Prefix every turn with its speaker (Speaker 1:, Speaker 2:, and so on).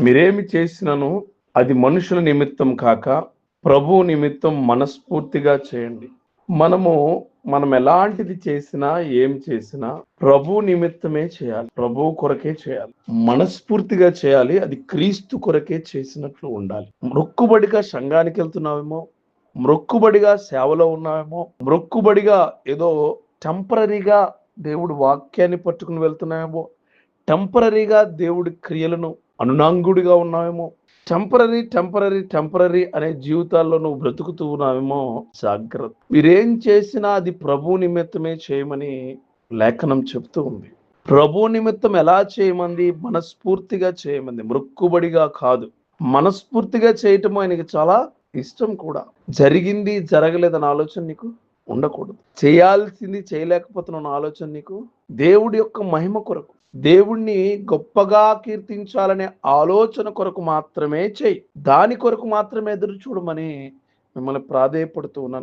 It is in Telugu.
Speaker 1: మీరేమి చేసినను అది మనుషుల నిమిత్తం కాక ప్రభు నిమిత్తం మనస్ఫూర్తిగా చేయండి. మనము మనం ఎలాంటిది చేసినా ఏం చేసినా ప్రభు నిమిత్తమే చేయాలి. ప్రభు కొరకే చేయాలి. మనస్ఫూర్తిగా చేయాలి. అది క్రీస్తు కొరకే చేసినట్లు ఉండాలి. మొక్కుబడిగా సంఘానికి వెళ్తున్నావేమో మొక్కుబడిగా సేవలో ఉన్నావేమో మొక్కుబడిగా ఏదో టెంపరీగా దేవుడు వాక్యాన్ని పట్టుకుని వెళ్తున్నామేమో టెంపరీగా దేవుడి క్రియలను అనునాంగుడిగా ఉన్నావేమో? టెంపరీ టెంపరీ టెంపరీ అనే జీవితాల్లో నువ్వు బ్రతుకుతూ ఉన్నావేమో? జాగ్రత్త. మీరేం చేసినా అది ప్రభు నిమిత్తమే చేయమని లేఖనం చెప్తూ ఉంది. ప్రభు నిమిత్తం ఎలా చేయమంది? మనస్ఫూర్తిగా చేయమంది. మృక్కుబడిగా కాదు. మనస్ఫూర్తిగా చేయటం ఆయనకి చాలా ఇష్టం కూడా. జరిగింది జరగలేదన్న ఆలోచన నీకు ఉండకూడదు. చేయాల్సింది చేయలేకపోతున్న ఆలోచన నీకు దేవుడి యొక్క మహిమ కొరకు. దేవుణ్ణి గొప్పగా కీర్తించాలనే ఆలోచన కొరకు మాత్రమే చేయి. దాని కొరకు మాత్రమే ఎదురు చూడమని మిమ్మల్ని ప్రాధేయపడుతూ ఉన్నాను.